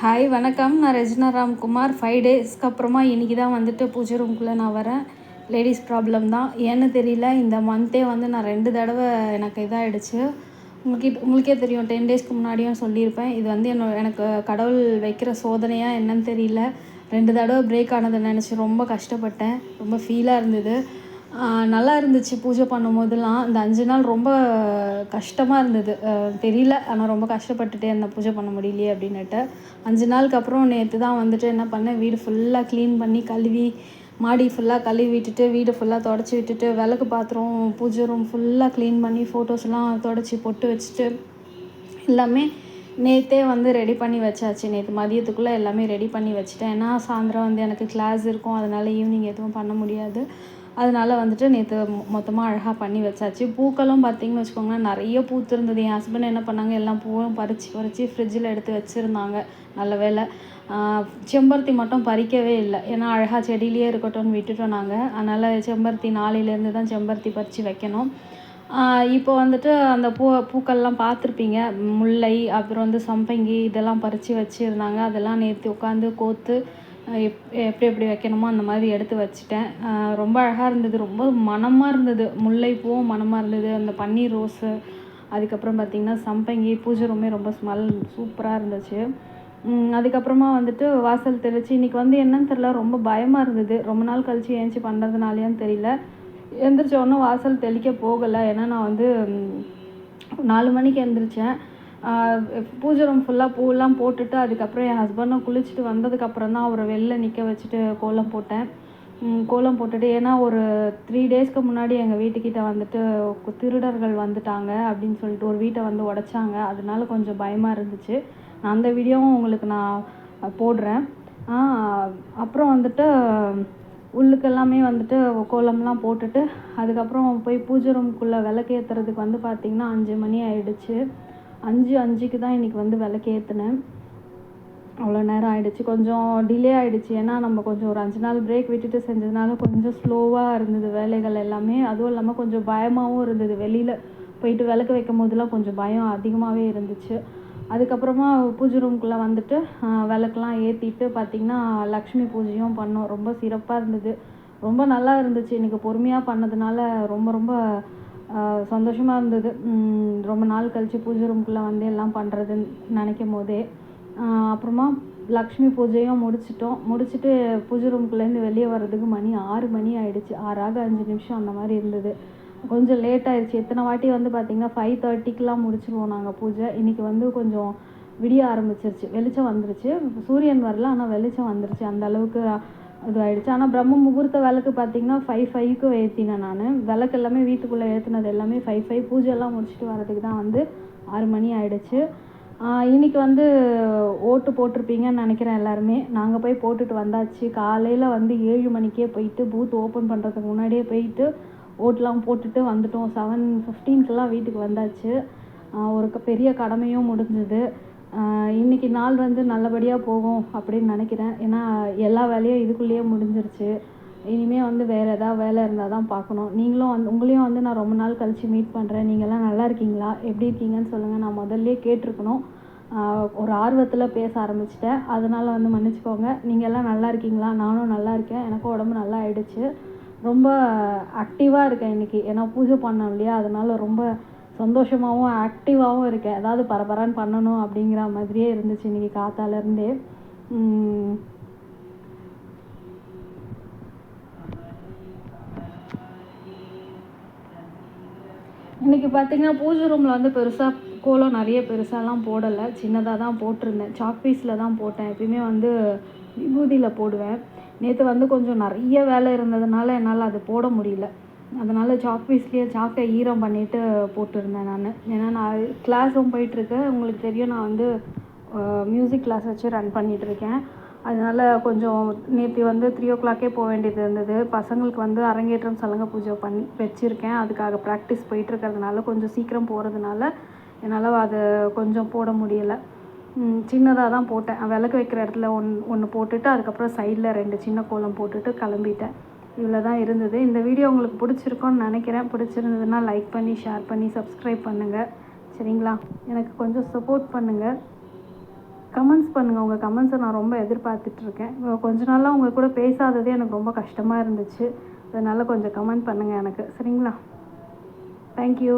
Hi வணக்கம். நான் Regina Ramkumar. Five டேஸ்க்கு அப்புறமா இன்றைக்கி தான் வந்துட்டு பூஜை ரூம்குள்ளே நான் வரேன். லேடிஸ் ப்ராப்ளம் தான். ஏன்னு தெரியல இந்த மந்த்தே வந்து நான் ரெண்டு தடவை எனக்கு இதாகிடுச்சு உங்களுக்கு உங்களுக்கே தெரியும் டென் டேஸ்க்கு முன்னாடியும் சொல்லியிருப்பேன். இது வந்து என்னோட எனக்கு கடவுள் வைக்கிற சோதனையாக என்னன்னு தெரியல. ரெண்டு தடவை பிரேக் ஆனதை நினச்சி ரொம்ப கஷ்டப்பட்டேன். ரொம்ப ஃபீலாக இருந்தது. நல்லா இருந்துச்சு பூஜை பண்ணும்போதெல்லாம். இந்த அஞ்சு நாள் ரொம்ப கஷ்டமாக இருந்தது. தெரியல. ஆனால் ரொம்ப கஷ்டப்பட்டுட்டே இருந்தேன் பூஜை பண்ண முடியலையே அப்படின்னுட்டு. அஞ்சு நாளுக்கு அப்புறம் நேற்று தான் வந்துட்டு என்ன பண்ணேன் வீடு ஃபுல்லாக க்ளீன் பண்ணி கழுவி மாடி ஃபுல்லாக கழுவி விட்டுட்டு வீடு ஃபுல்லாக தொடச்சி விட்டுட்டு விளக்கு பாத்திரம் பூஜை ரூம் ஃபுல்லாக க்ளீன் பண்ணி ஃபோட்டோஸ்லாம் தொடச்சி பொட்டு வச்சுட்டு எல்லாமே நேற்றே வந்து ரெடி பண்ணி வச்சாச்சு. நேற்று மதியத்துக்குள்ளே எல்லாமே ரெடி பண்ணி வச்சுட்டேன். ஏன்னா சாயந்தரம் வந்து எனக்கு கிளாஸ் இருக்கும். அதனால் ஈவினிங் எதுவும் பண்ண முடியாது. அதனால வந்துட்டு நேற்று மொத்தமாக அழகாக பண்ணி வச்சாச்சு. பூக்களும் பார்த்திங்கன்னு வச்சுக்கோங்களேன் நிறைய பூத்திருந்தது என் ஹஸ்பண்ட் என்ன பண்ணாங்க எல்லாம் பூவும் பறித்து பறித்து ஃப்ரிட்ஜில் எடுத்து வச்சுருந்தாங்க. நல்ல வேலை செம்பருத்தி மட்டும் பறிக்கவே இல்லை. ஏன்னா அழகாக செடியிலேயே இருக்கட்டும்னு விட்டுட்டோம் நாங்கள் அதனால் செம்பருத்தி நாளையிலேருந்து தான் செம்பருத்தி பறித்து வைக்கணும். இப்போ வந்துட்டு அந்த பூ பூக்கள்லாம் பார்த்துருப்பீங்க முல்லை அப்புறம் வந்து சம்பங்கி இதெல்லாம் பறித்து வச்சுருந்தாங்க. அதெல்லாம் நேற்று உட்காந்து கோர்த்து எப் எப்படி எப்படி வைக்கணுமோ அந்த மாதிரி எடுத்து வச்சுட்டேன். ரொம்ப அழகாக இருந்தது. ரொம்ப மணமாக இருந்தது. முல்லைப்பூவும் மணமாக இருந்தது. அந்த பன்னீர் ரோஸு அதுக்கப்புறம் பார்த்திங்கன்னா சம்பங்கி பூஜை ரூமே ரொம்ப ஸ்மெல் சூப்பராக இருந்துச்சு. அதுக்கப்புறமா வந்துட்டு வாசல் தெளித்து இன்றைக்கி வந்து என்னன்னு தெரில ரொம்ப பயமாக இருந்தது. ரொம்ப நாள் கழித்து ஏஞ்சி பண்ணுறதுனாலையான்னு தெரியல. எழுந்திரிச்ச உடனே வாசல் தெளிக்க போகலை. ஏன்னா நான் வந்து நாலு மணிக்கு எழுந்திரிச்சேன் பூஜை ரூம் ஃபுல்லாக பூவெல்லாம் போட்டுட்டு அதுக்கப்புறம் என் ஹஸ்பண்டும் குளிச்சுட்டு வந்ததுக்கப்புறம் தான் அவரை வெளில நிற்க வச்சுட்டு கோலம் போட்டேன். கோலம் போட்டுட்டு ஏன்னா ஒரு த்ரீ டேஸ்க்கு முன்னாடி எங்கள் வீட்டுக்கிட்ட வந்துட்டு திருடர்கள் வந்துட்டாங்க அப்படின்னு சொல்லிட்டு ஒரு வீட்டை வந்து உடச்சாங்க. அதனால கொஞ்சம் பயமாக இருந்துச்சு. நான் அந்த வீடியோவும் உங்களுக்கு நான் போடுறேன். அப்புறம் வந்துட்டு உள்ளுக்கெல்லாமே வந்துட்டு கோலம்லாம் போட்டுட்டு அதுக்கப்புறம் போய் பூஜை ரூம்குள்ளே விளக்கேற்றுறதுக்கு வந்து பார்த்திங்கன்னா அஞ்சு மணி ஆயிடுச்சு. அஞ்சு அஞ்சுக்கு தான் இன்றைக்கி வந்து விளக்கு ஏற்றினேன் அவ்வளோ நேரம் ஆகிடுச்சு கொஞ்சம் டிலே ஆகிடுச்சு ஏன்னா நம்ம கொஞ்சம் ஒரு அஞ்சு நாள் பிரேக் விட்டுட்டு செஞ்சதுனால கொஞ்சம் ஸ்லோவாக இருந்தது வேலைகள் எல்லாமே. அதுவும் இல்லாமல் கொஞ்சம் பயமாகவும் இருந்தது. வெளியில் போயிட்டு விளக்கு வைக்கும் போதெல்லாம் கொஞ்சம் பயம் அதிகமாகவே இருந்துச்சு. அதுக்கப்புறமா பூஜை ரூம்குள்ளே வந்துட்டு விளக்குலாம் ஏற்றிட்டு பார்த்திங்கன்னா லக்ஷ்மி பூஜையும் பண்ணோம். ரொம்ப சிறப்பாக இருந்தது. ரொம்ப நல்லா இருந்துச்சு. இன்றைக்கி பொறுமையாக பண்ணதுனால ரொம்ப ரொம்ப சந்தோஷமாக இருந்தது. ரொம்ப நாள் கழித்து பூஜை ரூம்குள்ளே வந்து எல்லாம் பண்ணுறதுன்னு நினைக்கும் போதே. அப்புறமா லக்ஷ்மி பூஜையும் முடிச்சிட்டோம். முடிச்சுட்டு பூஜை ரூம்குள்ளேருந்து வெளியே வர்றதுக்கு மணி ஆறு மணி ஆகிடுச்சு ஆறாக அஞ்சு நிமிஷம் அந்த மாதிரி இருந்தது. கொஞ்சம் லேட் ஆயிடுச்சு. எத்தனை வாட்டி வந்து பார்த்திங்கன்னா ஃபைவ் தேர்ட்டிக்கெலாம் முடிச்சிருவோம் நாங்கள் பூஜை. இன்றைக்கி வந்து கொஞ்சம் விடிய ஆரம்பிச்சிருச்சு. வெளிச்சம் வந்துருச்சு. சூரியன் வரல ஆனால் வெளிச்சம் வந்துருச்சு. அந்த அளவுக்கு இதுவாகிடுச்சு ஆனால் பிரம்ம முகூர்த்த விளக்கு பார்த்தீங்கன்னா ஃபைவ் ஃபைவ்க்கு ஏற்றினேன் நான். விளக்கு எல்லாமே வீட்டுக்குள்ளே ஏற்றினது எல்லாமே ஃபைவ் ஃபைவ் பூஜைலாம் முடிச்சுட்டு வரதுக்கு தான் வந்து ஆறு மணி ஆகிடுச்சு இன்றைக்கி வந்து ஓட்டு போட்டிருப்பீங்கன்னு நினைக்கிறேன் எல்லாருமே. நாங்கள் போய் போட்டுட்டு வந்தாச்சு. காலையில் வந்து ஏழு மணிக்கே போயிட்டு பூத் ஓப்பன் பண்ணுறதுக்கு முன்னாடியே போயிட்டு ஓட்டெலாம் போட்டுட்டு வந்துட்டோம். செவன் ஃபிஃப்டீன்க்கெலாம் வீட்டுக்கு வந்தாச்சு. ஒரு பெரிய கடமையும் முடிஞ்சுது. இன்றைக்கி நாள் வந்து நல்லபடியாக போகும் அப்படின்னு நினைக்கிறேன். ஏன்னா எல்லா வேலையும் இதுக்குள்ளேயே முடிஞ்சிருச்சு. இனிமேல் வந்து வேறு எதாவது வேலை இருந்தால் தான் பார்க்கணும். நீங்களும் வந்து உங்களையும் வந்து நான் ரொம்ப நாள் கழித்து மீட் பண்ணுறேன் நீங்கள்லாம் நல்லா இருக்கீங்களா? எப்படி இருக்கீங்கன்னு சொல்லுங்கள் நான் முதல்லே கேட்டிருக்கணும். ஒரு ஆர்வத்தில் பேச ஆரம்பிச்சிட்டேன். அதனால் வந்து மன்னிச்சிக்கோங்க. நீங்கள் எல்லாம் நல்லா இருக்கீங்களா? நானும் நல்லா இருக்கேன். எனக்கும் உடம்பு நல்லா ஆயிடுச்சு. ரொம்ப ஆக்டிவாக இருக்கேன் இன்றைக்கி ஏன்னா பூஜை பண்ணோம் இல்லையா? அதனால் ரொம்ப சந்தோஷமாகவும் ஆக்டிவாகவும் இருக்கேன். ஏதாவது பரபரன்னு பண்ணணும் அப்படிங்கிற மாதிரியே இருந்துச்சு இன்றைக்கி காத்தாலேருந்தே இன்றைக்கி பார்த்திங்கன்னா பூஜை ரூமில் வந்து பெருசாக கோலம் நிறைய பெருசாலாம் போடலை. சின்னதாக தான் போட்டிருந்தேன். சாக் பீஸில் தான் போட்டேன். எப்பயுமே வந்து விபூதியில் போடுவேன். நேற்று வந்து கொஞ்சம் நிறைய வேலை இருந்ததுனால என்னால் அது போட முடியல. அதனால் சாக் பீஸ்லேயே சாக்கை ஈரம் பண்ணிவிட்டு போட்டிருந்தேன் நான். ஏன்னா நான் கிளாஸும் போயிட்டுருக்கேன் உங்களுக்கு தெரியும் நான் வந்து மியூசிக் கிளாஸ் வச்சு ரன் பண்ணிகிட்ருக்கேன் அதனால் கொஞ்சம் நேற்று வந்து த்ரீ ஓ கிளாக்கே போக வேண்டியது இருந்தது. பசங்களுக்கு வந்து அரங்கேற்றம் சலங்க பூஜை பண்ணி வச்சுருக்கேன். அதுக்காக ப்ராக்டிஸ் போயிட்டுருக்கிறதுனால கொஞ்சம் சீக்கிரம் போகிறதுனால என்னால் அதை கொஞ்சம் போட முடியலை. சின்னதாக தான் போட்டேன். விளக்கு வைக்கிற இடத்துல ஒன் ஒன்று போட்டுட்டு அதுக்கப்புறம் சைடில் ரெண்டு சின்ன கோலம் போட்டுட்டு கிளம்பிட்டேன். இவ்வளோ தான் இருந்தது. இந்த வீடியோ உங்களுக்கு பிடிச்சிருக்கோன்னு நினைக்கிறேன். பிடிச்சிருந்ததுன்னா லைக் பண்ணி ஷேர் பண்ணி சப்ஸ்கிரைப் பண்ணுங்கள் சரிங்களா? எனக்கு கொஞ்சம் சப்போர்ட் பண்ணுங்கள் கமெண்ட்ஸ் பண்ணுங்கள் உங்கள் கமெண்ட்ஸை நான் ரொம்ப எதிர்பார்த்துட்ருக்கேன் கொஞ்ச நாளாக உங்கள் கூட பேசாததே எனக்கு ரொம்ப கஷ்டமாக இருந்துச்சு. அதனால் கொஞ்சம் கமெண்ட் பண்ணுங்கள் எனக்கு. சரிங்களா? தேங்க்யூ